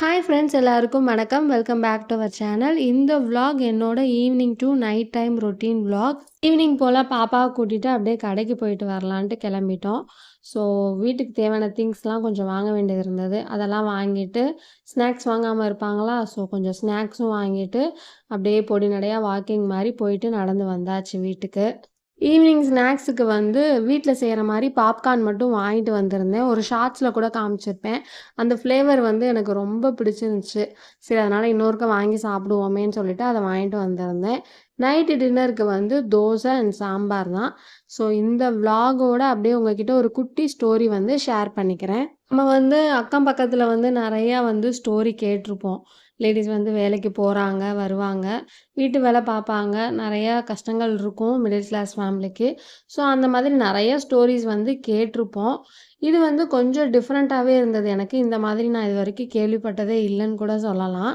Hi friends எல்லாருக்கும் வணக்கம். Welcome back to our channel இந்த விலாக் என்னோட evening to night time routine vlog evening போல் பாப்பாவை கூட்டிகிட்டு அப்படியே கடைக்கு போயிட்டு வரலான்ட்டு கிளம்பிட்டோம். ஸோ வீட்டுக்கு தேவையான திங்ஸ்லாம் கொஞ்சம் வாங்க வேண்டியது இருந்தது. அதெல்லாம் வாங்கிட்டு ஸ்நாக்ஸ் வாங்காமல் இருப்பாங்களா? ஸோ கொஞ்சம் ஸ்நாக்ஸும் வாங்கிட்டு அப்படியே பொடி நடையாக வாக்கிங் மாதிரி போயிட்டு நடந்து வந்தாச்சு வீட்டுக்கு. ஈவினிங் ஸ்நாக்ஸுக்கு வந்து வீட்டில் செய்கிற மாதிரி பாப்கார்ன் மட்டும் வாங்கிட்டு வந்திருந்தேன். ஒரு ஷார்ட்ஸில் கூட காமிச்சிருப்பேன். அந்த ஃப்ளேவர் வந்து எனக்கு ரொம்ப பிடிச்சிருந்துச்சு. சரி அதனால் இன்னொருக்க வாங்கி சாப்பிடுவோமேன்னு சொல்லிட்டு அதை வாங்கிட்டு வந்திருந்தேன். நைட்டு டின்னருக்கு வந்து தோசை அண்ட் சாம்பார் தான். ஸோ இந்த விலாகோட அப்படியே உங்ககிட்ட ஒரு குட்டி ஸ்டோரி வந்து ஷேர் பண்ணிக்கிறேன். நம்ம வந்து அக்கம் பக்கத்தில் வந்து நிறையா வந்து ஸ்டோரி கேட்டிருப்போம். லேடிஸ் வந்து வேலைக்கு போகிறாங்க வருவாங்க. வீட்டு வேலை பார்ப்பாங்க நிறையா கஷ்டங்கள் இருக்கும் மிடில் கிளாஸ் ஃபேமிலிக்கு ஸோ அந்த மாதிரி நிறைய ஸ்டோரிஸ் வந்து கேட்டிருப்போம். இது வந்து கொஞ்சம் டிஃப்ரெண்ட்டாகவே இருந்தது எனக்கு. இந்த மாதிரி நான் இது வரைக்கும் கேள்விப்பட்டதே இல்லைன்னு கூட சொல்லலாம்.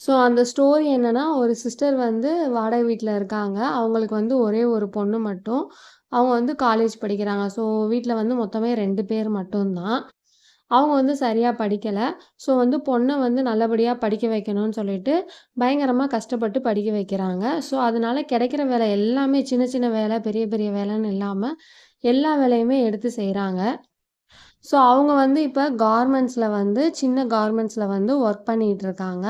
ஸோ அந்த ஸ்டோரி என்னென்னா ஒரு சிஸ்டர் வந்து வாடகை வீட்டில் இருக்காங்க. அவங்களுக்கு வந்து ஒரே ஒரு பொண்ணு மட்டும். அவங்க வந்து காலேஜ் படிக்கிறாங்க. ஸோ வீட்டில் வந்து மொத்தமே ரெண்டு பேர் மட்டும்தான். அவங்க வந்து சரியாக படிக்கலை. ஸோ வந்து பொண்ணை வந்து நல்லபடியாக படிக்க வைக்கணும்னு சொல்லிட்டு பயங்கரமாக கஷ்டப்பட்டு படிக்க வைக்கிறாங்க. ஸோ அதனால கிடைக்கிற வேலை எல்லாமே சின்ன சின்ன வேலை பெரிய பெரிய வேலைன்னு இல்லாமல் எல்லா வேலையுமே எடுத்து செய்கிறாங்க ஸோ அவங்க வந்து இப்போ கார்மெண்ட்ஸில் வந்து சின்ன கார்மெண்ட்ஸில் வந்து ஒர்க் பண்ணிகிட்டு இருக்காங்க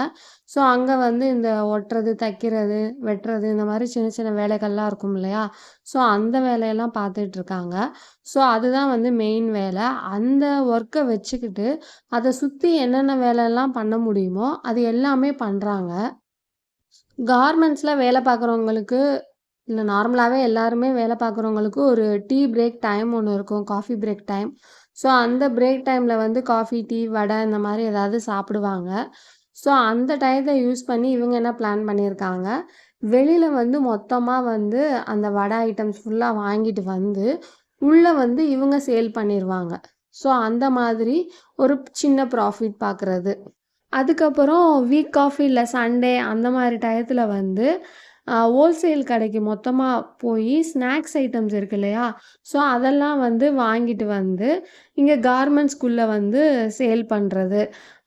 ஸோ அங்கே வந்து இந்த ஒட்டுறது தைக்கிறது வெட்டுறது இந்த மாதிரி சின்ன சின்ன வேலைகள்லாம் இருக்கும் இல்லையா? ஸோ அந்த வேலையெல்லாம் பார்த்துட்டு இருக்காங்க ஸோ அதுதான் வந்து மெயின் வேலை. அந்த ஒர்க்கை வச்சுக்கிட்டு அதை சுற்றி என்னென்ன வேலையெல்லாம் பண்ண முடியுமோ அது எல்லாமே பண்ணுறாங்க கார்மெண்ட்ஸில் வேலை பார்க்குறவங்களுக்கு இல்லை நார்மலாகவே எல்லாருமே வேலை பார்க்குறவங்களுக்கு ஒரு டீ பிரேக் டைம் ஒன்று இருக்கும் காஃபி பிரேக் டைம் ஸோ அந்த பிரேக் டைமில் வந்து காஃபி டீ வடை இந்த மாதிரி ஏதாவது சாப்பிடுவாங்க. ஸோ அந்த டயத்தை யூஸ் பண்ணி இவங்க என்ன பிளான் பண்ணியிருக்காங்க? வெளியில் வந்து மொத்தமாக வந்து அந்த வடை ஐட்டம்ஸ் ஃபுல்லாக வாங்கிட்டு வந்து உள்ளே வந்து இவங்க சேல் பண்ணிடுவாங்க ஸோ அந்த மாதிரி ஒரு சின்ன ப்ராஃபிட் பார்க்குறது அதுக்கப்புறம் வீக் ஆஃப் இல்லை சண்டே அந்த மாதிரி டயத்தில் வந்து ஹோல்சேல் கடைக்கு மொத்தமாக போய் ஸ்நாக்ஸ் ஐட்டம்ஸ் இருக்கு இல்லையா? ஸோ அதெல்லாம் வந்து வாங்கிட்டு வந்து இங்கே கார்மெண்ட்ஸ்குள்ளே வந்து சேல் பண்ணுறது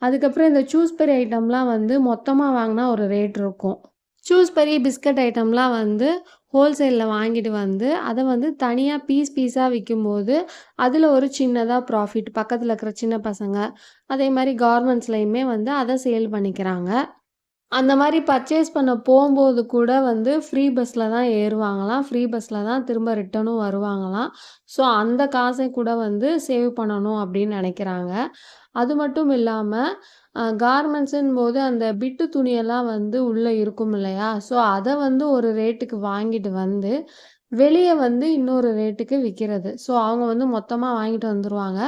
அதுக்கப்புறம் இந்த சூஸ்பெரி ஐட்டம்லாம் வந்து மொத்தமாக வாங்கினா ஒரு ரேட் இருக்கும். சூஸ்பெரி பிஸ்கட் ஐட்டம்லாம் வந்து ஹோல்சேலில் வாங்கிட்டு வந்து அதை வந்து தனியாக பீஸ் பீஸாக விற்கும்போது அதில் ஒரு சின்னதாக ப்ராஃபிட் பக்கத்தில் இருக்கிற சின்ன பசங்க அதே மாதிரி கார்மெண்ட்ஸ்லையுமே வந்து அதை சேல் பண்ணிக்கிறாங்க. அந்த மாதிரி பர்ச்சேஸ் பண்ண போகும்போது கூட வந்து ஃப்ரீ பஸ்ஸில் தான் ஏறுவாங்களாம். ஃப்ரீ பஸ்ஸில் தான் திரும்ப ரிட்டனும் வருவாங்களாம். ஸோ அந்த காசை கூட வந்து சேவ் பண்ணணும் அப்படின்னு நினைக்கிறாங்க. அது மட்டும் இல்லாமல் கார்மெண்ட்ஸுன் போது அந்த பிட்டு துணியெல்லாம் வந்து உள்ளே இருக்கும் இல்லையா? ஸோ அதை வந்து ஒரு ரேட்டுக்கு வாங்கிட்டு வந்து வெளியே வந்து இன்னொரு ரேட்டுக்கு விற்கிறது ஸோ அவங்க வந்து மொத்தமாக வாங்கிட்டு வந்துடுவாங்க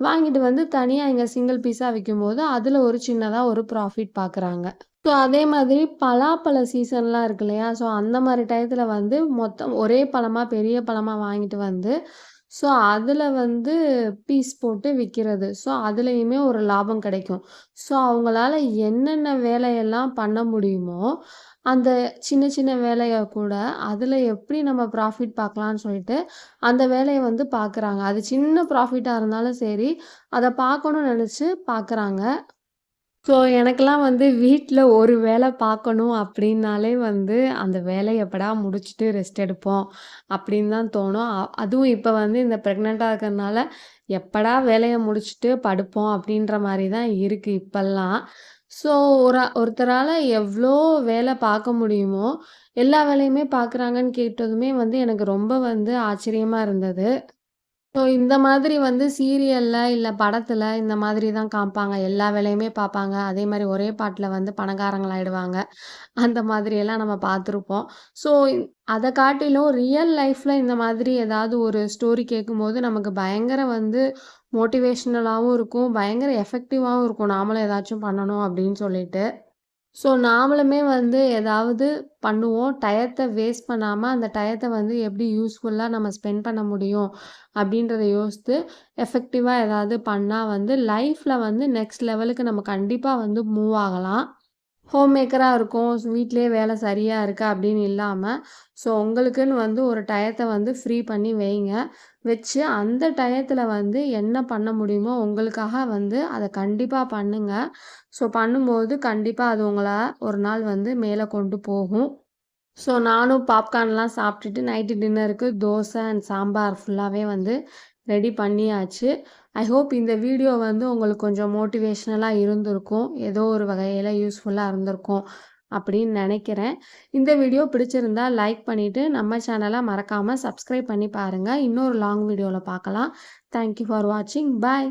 வாங்கிட்டு வந்து தனியாக இங்கே சிங்கிள் பீஸாக விற்கும்போது அதில் ஒரு சின்னதாக ஒரு ப்ராஃபிட் பார்க்குறாங்க ஸோ அதே மாதிரி பலாப்பழ சீசன்லாம் இருக்கு இல்லையா? ஸோ அந்த மாதிரி டயத்தில் வந்து மொத்தம் ஒரே பழமாக பெரிய பழமாக வாங்கிட்டு வந்து ஸோ அதில் வந்து பீஸ் போட்டு விற்கிறது ஸோ அதுலேயுமே ஒரு லாபம் கிடைக்கும். ஸோ அவங்களால என்னென்ன வேலையெல்லாம் பண்ண முடியுமோ அந்த சின்ன சின்ன வேலையை கூட அதில் எப்படி நம்ம ப்ராஃபிட் பார்க்கலான்னு சொல்லிட்டு அந்த வேலையை வந்து பார்க்குறாங்க. அது சின்ன ப்ராஃபிட்டாக இருந்தாலும் சரி அதை பார்க்கணும்னு நினச்சி பார்க்குறாங்க. ஸோ எனக்கெல்லாம் வந்து வீட்டில் ஒரு வேலை பார்க்கணும் அப்படின்னாலே வந்து அந்த வேலையை எப்படா முடிச்சுட்டு ரெஸ்ட் எடுப்போம் அப்படின்னு தான் தோணும். அதுவும் இப்போ வந்து இந்த ப்ரெக்னெண்ட்டாக இருக்கிறதுனால எப்படா வேலையை முடிச்சுட்டு படுப்போம் அப்படின்ற மாதிரி தான் இருக்குது இப்போல்லாம். ஸோ ஒரு ஒருத்தரால் எவ்வளோ வேலை பார்க்க முடியுமோ எல்லா வேலையுமே பார்க்குறாங்கன்னு கேட்டதுமே வந்து எனக்கு ரொம்ப வந்து ஆச்சரியமாக இருந்தது. ஸோ இந்த மாதிரி வந்து சீரியலில் இல்லை படத்தில் இந்த மாதிரி தான் காமிப்பாங்க எல்லா வேலையுமே பார்ப்பாங்க அதே மாதிரி ஒரே பாட்டில் வந்து பணக்காரங்களாயிடுவாங்க அந்த மாதிரியெல்லாம் நம்ம பார்த்துருப்போம் ஸோ அதை காட்டிலும் ரியல் லைஃப்பில் இந்த மாதிரி ஏதாவது ஒரு ஸ்டோரி கேட்கும்போது நமக்கு பயங்கர வந்து மோட்டிவேஷ்னலாகவும் இருக்கும். பயங்கர எஃபெக்டிவாகவும் இருக்கும். நாமளும் ஏதாச்சும் பண்ணணும் அப்படின்னு சொல்லிட்டு. ஸோ நாமளுமே வந்து ஏதாவது பண்ணுவோம். டயத்தை வேஸ்ட் பண்ணாமல் அந்த டயத்தை வந்து எப்படி யூஸ்ஃபுல்லாக நம்ம ஸ்பெண்ட் பண்ண முடியும் அப்படின்றத யோசித்து எஃபெக்டிவாக ஏதாவது பண்ணால் வந்து லைஃப்பில் வந்து நெக்ஸ்ட் லெவலுக்கு நம்ம கண்டிப்பாக வந்து மூவ் ஆகலாம். ஹோம் மேக்கராக இருக்கும் வீட்டிலேயே வேலை சரியாக இருக்குது அப்படின்னு இல்லாமல் ஸோ உங்களுக்குன்னு வந்து ஒரு டயத்தை வந்து ஃப்ரீ பண்ணி வைங்க. வச்சு அந்த டயத்தில் வந்து என்ன பண்ண முடியுமோ உங்களுக்காக வந்து அதை கண்டிப்பாக பண்ணுங்கள் ஸோ பண்ணும்போது கண்டிப்பாக அது உங்களை ஒரு நாள் வந்து மேலே கொண்டு போகும். ஸோ நானும் பாப்கார்ன்லாம் சாப்பிட்டுட்டு நைட்டு டின்னருக்கு தோசை அண்ட் சாம்பார் ஃபுல்லாகவே வந்து ரெடி பண்ணியாச்சு. ஐ ஹோப் இந்த வீடியோ வந்து உங்களுக்கு கொஞ்சம் மோட்டிவேஷ்னலாக இருந்திருக்கும். ஏதோ ஒரு வகையில் யூஸ்ஃபுல்லாக இருந்திருக்கும் அப்படின்னு நினைக்கிறேன். இந்த வீடியோ பிடிச்சிருந்தா லைக் பண்ணிவிட்டு நம்ம சேனலை மறக்காமல் சப்ஸ்கிரைப் பண்ணி பாருங்கள் இன்னொரு லாங் வீடியோவில் பார்க்கலாம். தேங்க்யூ ஃபார் வாட்சிங் பாய்